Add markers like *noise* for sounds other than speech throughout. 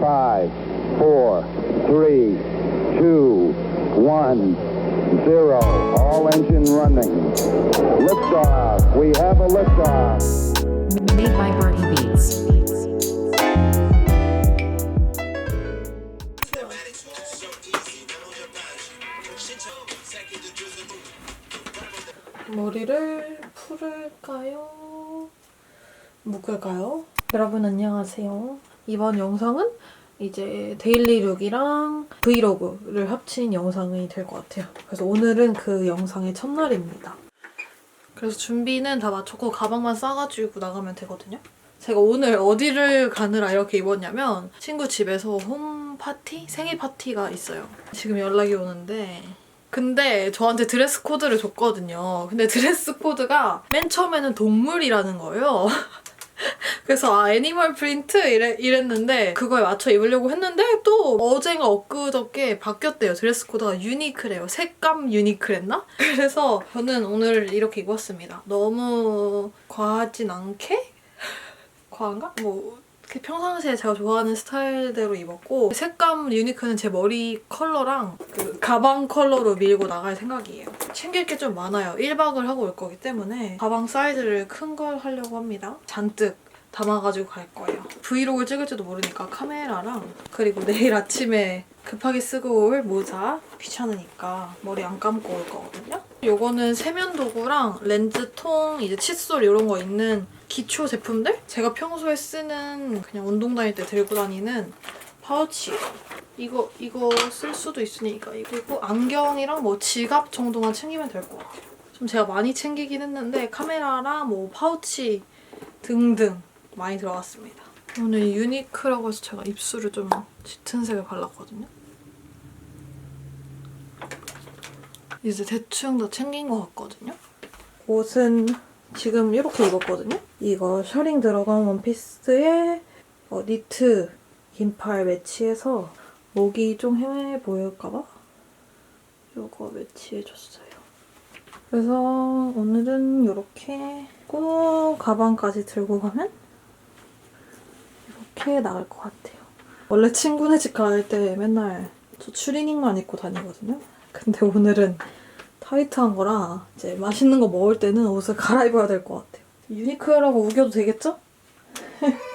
Five, four, three, two, one, zero. All engine running. Liftoff. We have a liftoff. Made by Bertie Beats. 머리를 풀을까요? 묶을까요? 여러분 안녕하세요. 이번 영상은 이제 데일리 룩이랑 브이로그를 합친 영상이 될 것 같아요. 그래서 오늘은 그 영상의 첫날입니다. 그래서 준비는 다 마쳤고 가방만 싸가지고 나가면 되거든요. 제가 오늘 어디를 가느라 이렇게 입었냐면 친구 집에서 홈 파티? 생일 파티가 있어요. 지금 연락이 오는데 근데 저한테 드레스 코드를 줬거든요. 근데 드레스 코드가 맨 처음에는 동물이라는 거예요. *laughs* *laughs* 그래서 아 애니멀 프린트 이래, 이랬는데 그거에 맞춰 입으려고 했는데 또 어젠가 엊그저께 바뀌었대요 드레스 코드가 유니크래요 색감 유니크랬나? *laughs* 그래서 저는 오늘 이렇게 입었습니다 너무 과하진 않게? *laughs* 과한가? 뭐 평상시에 제가 좋아하는 스타일대로 입었고 색감 유니크는 제 머리 컬러랑 그 가방 컬러로 밀고 나갈 생각이에요. 챙길 게 좀 많아요. 1박을 하고 올 거기 때문에 가방 사이즈를 큰 걸 하려고 합니다. 잔뜩 담아가지고 갈 거예요. 브이로그를 찍을지도 모르니까 카메라랑 그리고 내일 아침에 급하게 쓰고 올 모자 귀찮으니까 머리 안 감고 올 거거든요. 요거는 세면 도구랑 렌즈통, 이제 칫솔 이런 거 있는 기초 제품들? 제가 평소에 쓰는 그냥 운동 다닐 때 들고 다니는 파우치. 이거 이거 쓸 수도 있으니까 그리고 안경이랑 뭐 지갑 정도만 챙기면 될것 같아요. 좀 제가 많이 챙기긴 했는데 카메라랑 뭐 파우치 등등 많이 들어갔습니다. 오늘 유니크라고 해서 제가 입술을 좀 짙은 색을 발랐거든요. 이제 대충 다 챙긴 것 같거든요. 옷은 지금 이렇게 입었거든요. 이거 셔링 들어간 원피스에 어, 니트 긴팔 매치해서 목이 좀 헤매 보일까봐 이거 매치해줬어요. 그래서 오늘은 이렇게 꼭 가방까지 들고 가면 이렇게 나갈 것 같아요. 원래 친구네 집 갈 때 맨날 저 추리닝만 입고 다니거든요. 근데 오늘은 타이트한 거라 이제 맛있는 거 먹을 때는 옷을 갈아입어야 될 것 같아요. 유니크라고 우겨도 되겠죠? *laughs*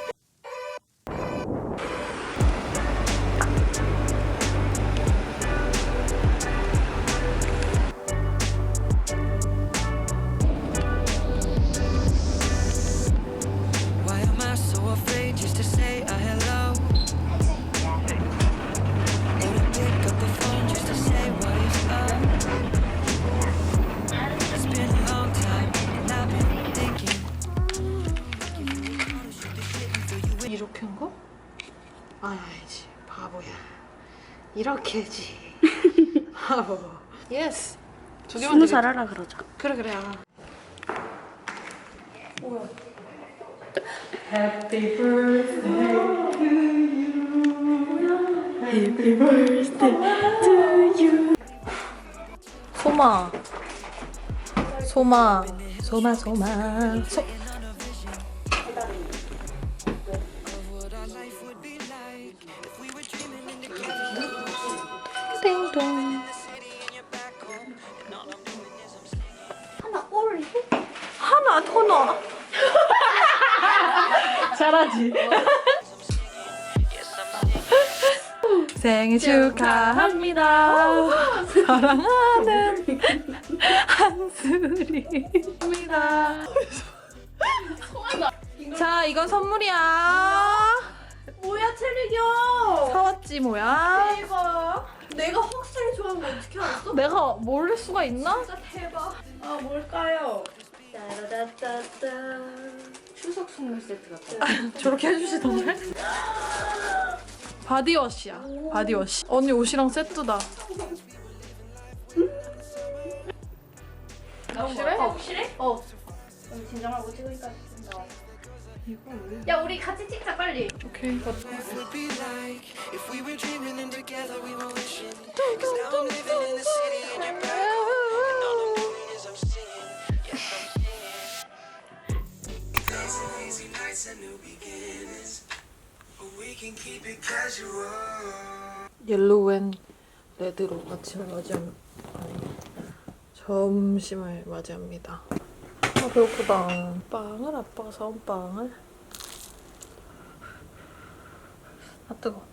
이렇게 한 거? 아야지 바보야. 이렇게 해지. 바보. 예스. 두 개만 스무. 살 하라 그러죠. 그래 그래 알아. 뭐야? Happy birthday to you. Happy birthday to you. 소마. 소마. 소마 소마. 소. 잘하지. *laughs* 생일 축하합니다. 사랑하는 한술이입니다. 자, 이건 선물이야. 뭐야 체리겨? 사왔지 뭐야? 대박. 내가 확실히 좋아하는 거 어떻게 알았어? 내가 모를 수가 있나? 진짜 대박. 아 뭘까요? 따라다따따. 추석 선물 세트 같아. 저렇게 해주시던데? 바디워시야. 바디워시. 언니 옷이랑 세트다. 확실해? 어, 확실해? 어. 그럼 진정하고 찍으니까 나와. 야 우리 같이 찍자 빨리. 오케이. What would be like if we were dreaming and together we were wishing? Cause now I'm living in the city and you're back 옐로우 앤 레드로 아침을 맞이합니다. 점심을 맞이합니다. 아 배고프다. 빵을 아빠가 사온 빵을. 아 뜨거.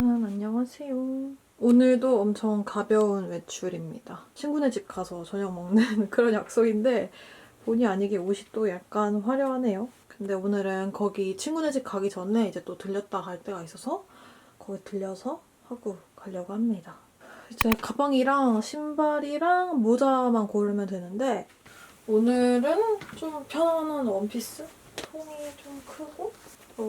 아, 안녕하세요. 오늘도 엄청 가벼운 외출입니다. 친구네 집 가서 저녁 먹는 *laughs* 그런 약속인데 본의 아니게 옷이 또 약간 화려하네요. 근데 오늘은 거기 친구네 집 가기 전에 이제 또 들렸다 갈 때가 있어서 거기 들려서 하고 가려고 합니다. 이제 가방이랑 신발이랑 모자만 고르면 되는데 오늘은 좀 편안한 원피스? 통이 좀 크고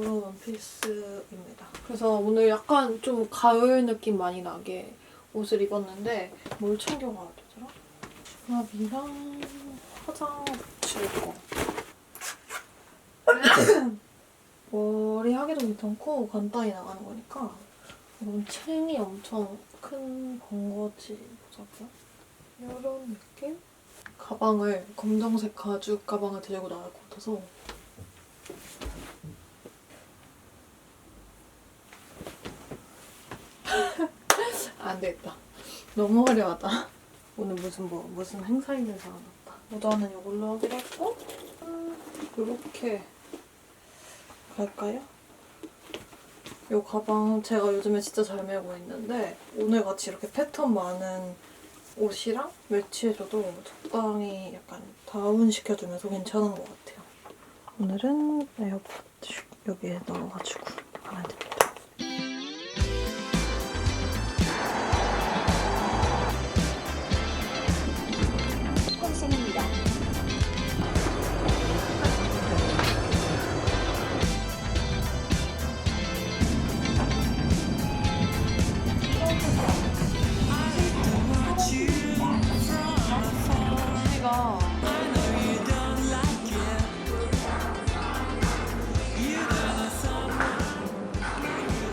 이런 원피스입니다. 그래서 오늘 약간 좀 가을 느낌 많이 나게 옷을 입었는데 뭘 챙겨가야 되더라? 주갑이랑 화장 붙일 거. *laughs* 머리 하기도 괜찮고 간단히 나가는 거니까 이건 체인이 엄청 큰 번거지 모자고요. 이런 느낌? 가방을 검정색 가죽 가방을 들고 나갈 것 같아서 *laughs* 안 되겠다. 너무 화려하다. 오늘 무슨 뭐 무슨 행사 있는 사람 같다. 모자는 이걸로 하기로 했고 음, 이렇게 갈까요? 이 가방 제가 요즘에 진짜 잘 메고 있는데 오늘 같이 이렇게 패턴 많은 옷이랑 매치해줘도 적당히 약간 다운시켜주면서 괜찮은 것 같아요. 오늘은 에어팟 여기에 넣어가지고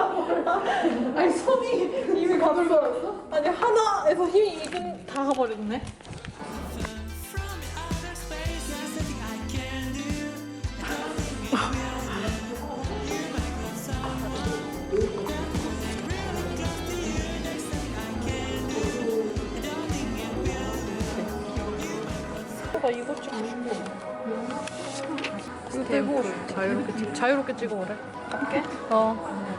*laughs* 아니 손이 이미 가들어갔어? 아니 하나에서 힘이 이긴 다 가버렸네. 나 이거 찍고 싶어. 이거 대고 자유롭게 찍 자유롭게 찍어 그래. 갈게. 어.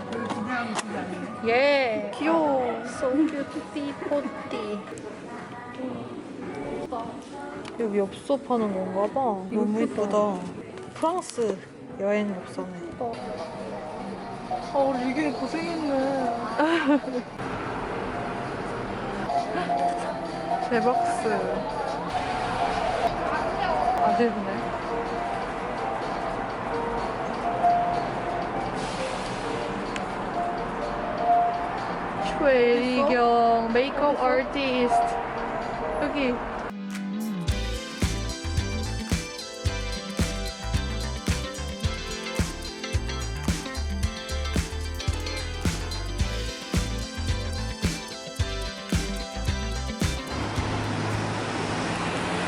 예. 귀여워. So beautiful potty. 여기 엽서 파는 건가 봐. 너무 예쁘다. 프랑스 여행 엽서네. 아, 우리 이게 고생했네. *laughs* 대박스. 아쉽네. 최리경 메이크업 아티스트 여기.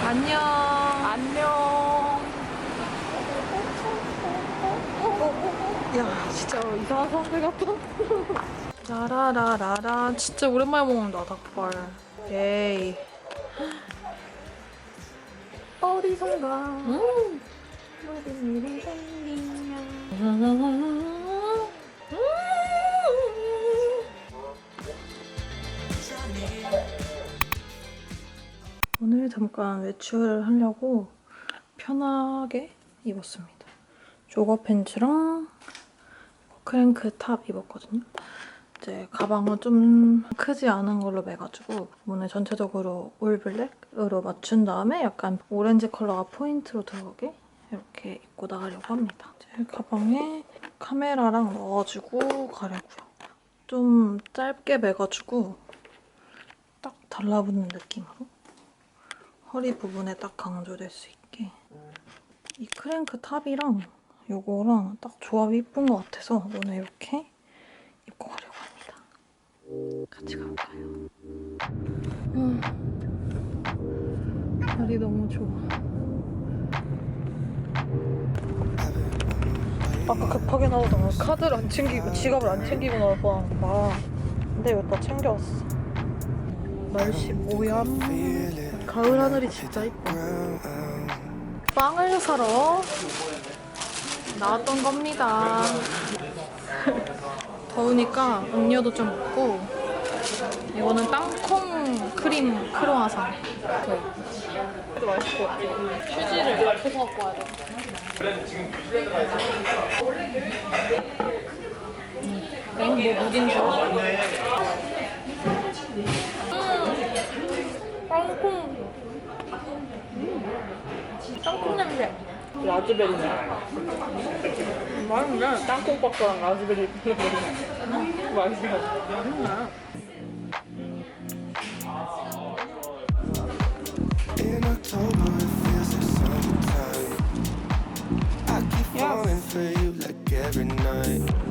안녕. 안녕. 야 진짜 이상한 사람들 같다 *laughs* 라라라라라 진짜 오랜만에 먹는다 닭발 예이 어디선가 음. 모든 일이 생기면 오늘 잠깐 외출을 하려고 편하게 입었습니다. 조거 팬츠랑 크랭크 탑 입었거든요. 이제 가방은 좀 크지 않은 걸로 매가지고 오늘 전체적으로 올 블랙으로 맞춘 다음에 약간 오렌지 컬러가 포인트로 들어가게 이렇게 입고 나가려고 합니다. 제 가방에 카메라랑 넣어가지고 가려고요. 좀 짧게 매가지고 딱 달라붙는 느낌으로 허리 부분에 딱 강조될 수 있게 이 크랭크 탑이랑 요거랑 딱 조합이 이쁜 것 같아서 오늘 이렇게 입고 가려고. 같이 가볼까요? 음, 날이 너무 좋아. 아까 급하게 나오다가 카드를 안 챙기고 지갑을 안 챙기고 거 봐. 근데 이거 다 챙겨왔어. 날씨 모양. 가을 하늘이 진짜 이뻐. 빵을 사러 나왔던 겁니다. *laughs* 더우니까 음료도 좀 먹고 이거는 땅콩 크림 크로아상. 것 같아. 휴지를 앞에서 갖고 와야 돼. 맹뭐 무딘 줄. 음, 땅콩. 땅콩 냄새. 라즈베리네. 맛있네. 땅콩버터랑 라즈베리 맛있어. *laughs* 맛있네. In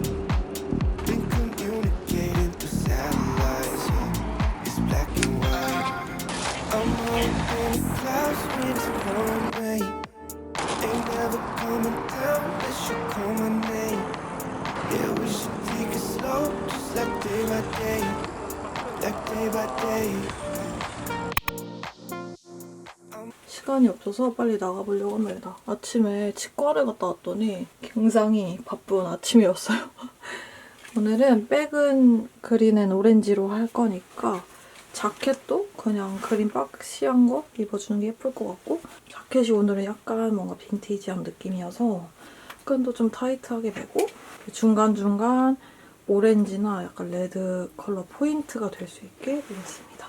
시간이 없어서 빨리 나가보려고 합니다. 아침에 치과를 갔다 왔더니 굉장히 바쁜 아침이었어요. *laughs* 오늘은 백은 그린 앤 오렌지로 할 거니까 자켓도 그냥 그린 박시한 거 입어주는 게 예쁠 것 같고 자켓이 오늘은 약간 뭔가 빈티지한 느낌이어서 끈도 좀 타이트하게 매고 중간중간 오렌지나 약간 레드 컬러 포인트가 될 수 있게 입었습니다.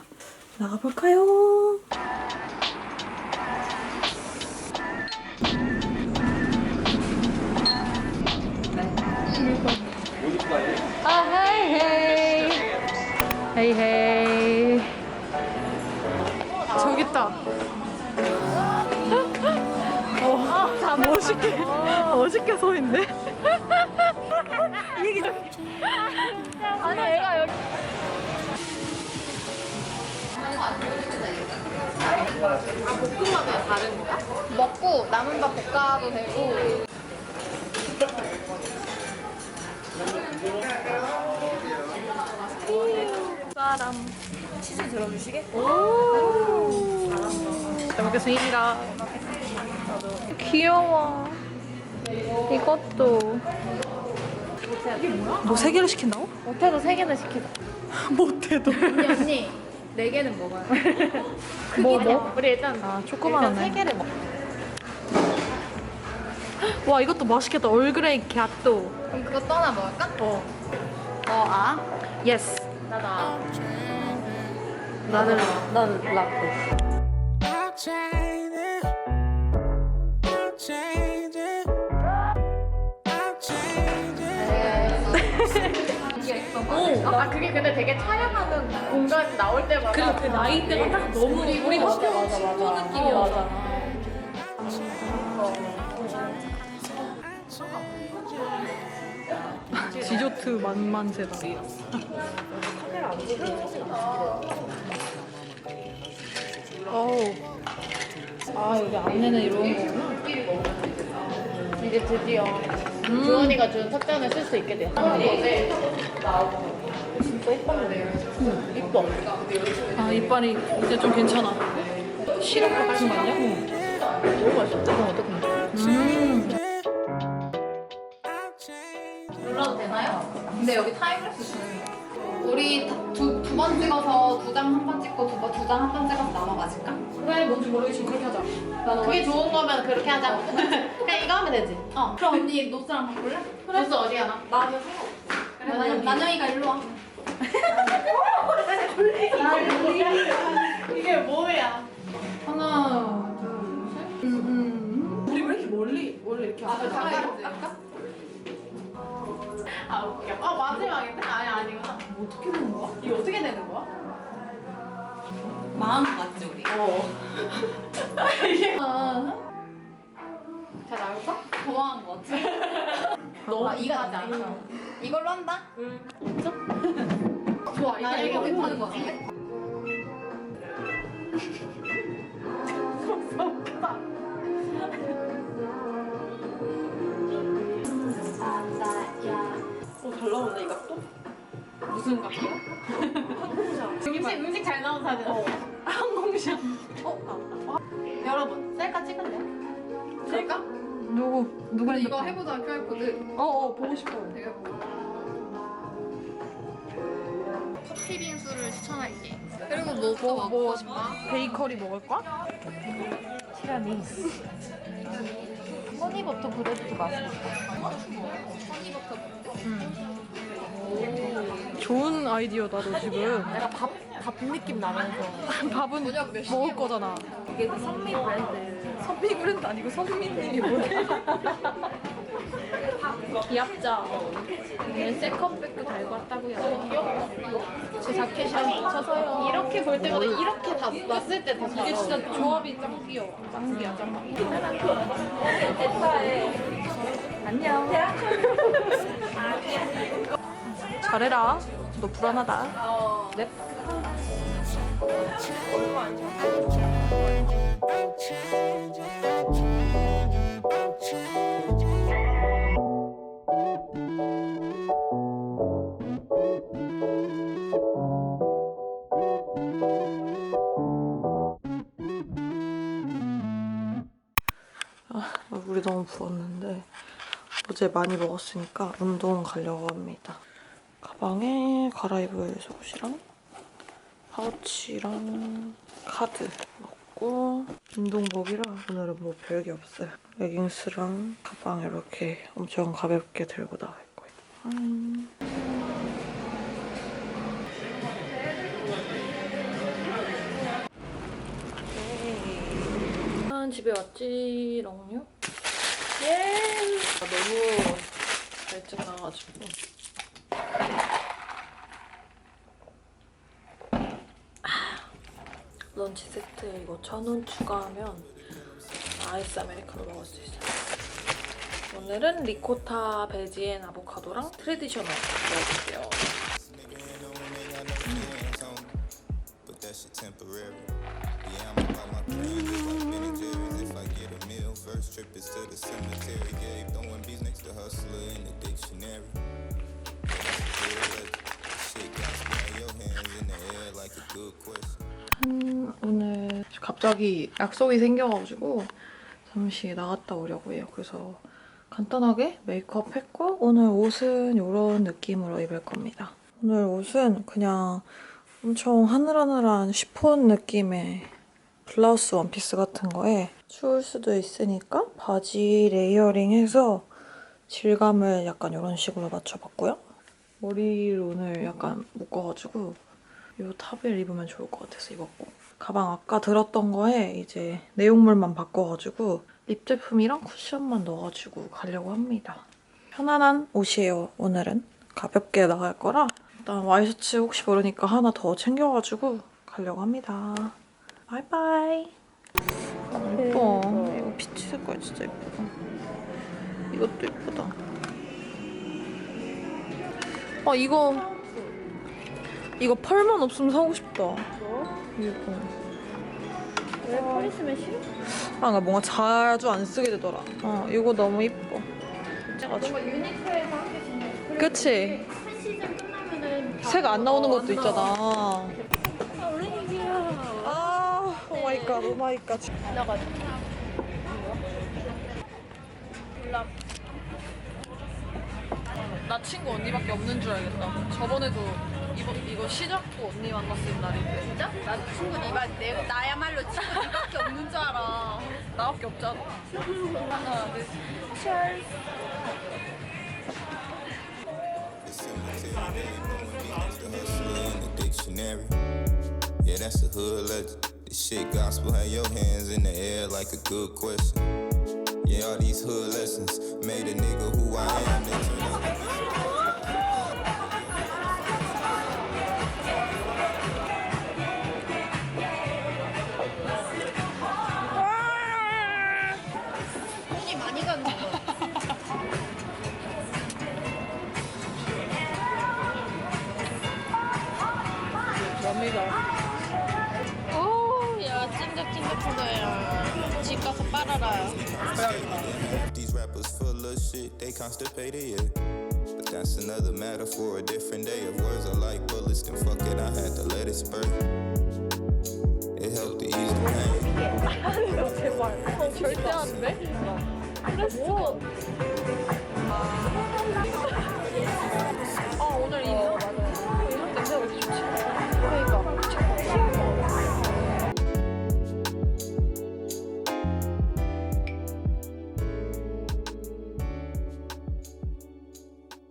나가볼까요? 아, 헤이 헤이. 헤이 헤이. 저기 있다. 어, 멋있게 서 있네. 아니 얘가 여기 볶음밥이 다른 거야? 먹고 남은 밥 볶아도 되고 사람. 치즈 들어주시게? 오. 잘 먹겠습니다. 귀여워. 이것도. 뭐세 개를 시킨다고? 못해도 세 개는 시키자 *laughs* 못해도. 언니 언니 네 개는 먹어요 *laughs* 뭐, 뭐? 우리 일단 아, 조그만 일단 하네. 세 개를 먹 *gasps* 와, 이것도 맛있겠다. 얼그레이 갸또. 그럼 그거 또 하나 먹을까? 어. 어, 아? 예스. 나도 아. 나는, 나는 라떼. 아 그게 근데 되게 촬영하는 공간 나올 때마다 그리고 그 나이대가 딱 너무 우리 맞아, 맞아, 맞아. 느낌이었잖아. 디저트 만만세다. 어우. 아, 여기 안에는 이런 거구나. 이제 드디어 주원이가 준 석잔을 쓸수 있게 돼. 진짜 이뻤네. 응, 이뻐. 아, 이빨이 이제 좀 괜찮아. 시럽 같은 거 아니야? 너무 맛있다. 그럼 어떡해? 음. I'll change it. 눌러도 되나요? 근데 여기 타임랩스 주는 거. 우리 두 두 번 찍어서 두 장 한 번 찍고 두 번 두 장 한 번 찍어서 나눠 가질까? 그래, 뭔지 모르겠지만 그렇게 하자. 나는 그게 좋은 거면 그렇게 하자. *laughs* 그냥 이거 하면 되지. 어. 그럼 언니 노스랑 바꿀래? 노스 어디 하나? 나도 상관없어. 그래, 난영, 난영이가 일로 와. 이게 뭐야? 하나, 둘, 셋. 음, 음. 우리 왜 이렇게 멀리? 이렇게 아, 잠깐 아까? 아 웃겨. 어 마지막인데? 아니 아니구나. 뭐 어떻게 되는 거야? 이거 어떻게 되는 거야? 마음 같지 우리? 어. 이게 *laughs* 잘 나올까? 좋아한 거 같아. *laughs* 너무 이거 하지 않아. 이걸로 한다? 응. *laughs* 좋아. 나 이거 이거 괜찮은 거. 어 잘 나오네 이 각도? 무슨 각이야? *laughs* 음식 음식 잘 나온 사진. 어. *laughs* 항공샷. 어? 아. 여러분 셀카 찍을래요? 셀카? 누구 누구 우리 이거 해보자 QR 코드. 어 어 보고 싶어. 내가 보고. 커피 빙수를 추천할게. 그리고 뭐, 또 뭐, 먹고 뭐. 싶어? 베이커리 먹을 거야? 티라미수. 허니버터 브레드도 맛있어. 허니버터 좋은 아이디어다 너 지금. 약간 밥, 밥 느낌 나면서. *laughs* 밥은 먹을 거잖아. 이게 그 선미 브랜드. 선미 브랜드 아니고 선미들이 뭐래? *laughs* 귀엽죠? 오늘 세컨백도 달고 왔다고요. 제 자켓이랑 쳐서요. 이렇게 볼 때마다 이렇게 다 놨을 때더 이게 진짜 조합이 짱 귀여워. 짱귀야 짱귀 안녕 *laughs* 잘해라. 너 불안하다. 넵 얼굴이 너무 부었는데 어제 많이 먹었으니까 운동 가려고 합니다. 가방에 갈아입을 속옷이랑 파우치랑 카드 넣고 운동복이라 오늘은 뭐 별게 없어요. 레깅스랑 가방 이렇게 엄청 가볍게 들고 나갈 거예요. 음. 난 집에 왔지롱요? 예! 아, 너무 일찍 나가지고. 런치 세트 이거 천 원 추가하면 아이스 아메리카노 먹을 수 있어요. 오늘은 리코타 베지앤 아보카도랑 트레디셔널 먹어볼게요. 음, 오늘 갑자기 약속이 생겨가지고 잠시 나갔다 오려고 해요. 그래서 간단하게 메이크업 했고 오늘 옷은 이런 느낌으로 입을 겁니다. 오늘 옷은 그냥 엄청 하늘하늘한 쉬폰 느낌의 블라우스 원피스 같은 거에 추울 수도 있으니까 바지 레이어링해서 질감을 약간 이런 식으로 맞춰봤고요. 머리를 오늘 약간 묶어가지고 이 탑을 입으면 좋을 것 같아서 입었고 가방 아까 들었던 거에 이제 내용물만 바꿔가지고 립 제품이랑 쿠션만 넣어가지고 가려고 합니다. 편안한 옷이에요 오늘은 가볍게 나갈 거라 일단 와이셔츠 혹시 모르니까 하나 더 챙겨가지고 가려고 합니다. 바이바이. 예뻐. 이거 피치 색깔 진짜 예쁘다. 이것도 예쁘다. 아 이거 이거 펄만 없으면 사고 싶다. 이거. 왜 펄 있으면 싫어? 아, 나 뭔가 자주 안 쓰게 되더라. 어, 이거 너무 이뻐. 뭔가 유니크해서 하기 좋네. 그치? 한 시즌 끝나면은 색 안 나오는 것도 있잖아. 아 오렌지야 아, 오 마이 갓, 오 마이 갓. 나 친구 언니밖에 없는 줄 알겠다. 저번에도 이거, 이거 시작고 언니 만났을 날인데. 진짜? 나 친구 니가 내 나야말로 친구 니밖에 없는 줄 알아. 나밖에 없잖아. 하나, 둘, The cemetery. Gabe throwing beats next to hustler in the dictionary. Yeah, that's a hood legend. This shit gospel, have your hands in the air like a good question. Yeah, all these hood lessons made a nigga who I am. 찐득찐득하다, 야. 집 가서 빨아라. These rappers full of shit, they constipated, yeah. But that's another matter for a different day. If words are like bullets, then fuck it, I had to let it spurt. It helped to ease the pain. 제발. 어, 절대 안 돼? 그랬어.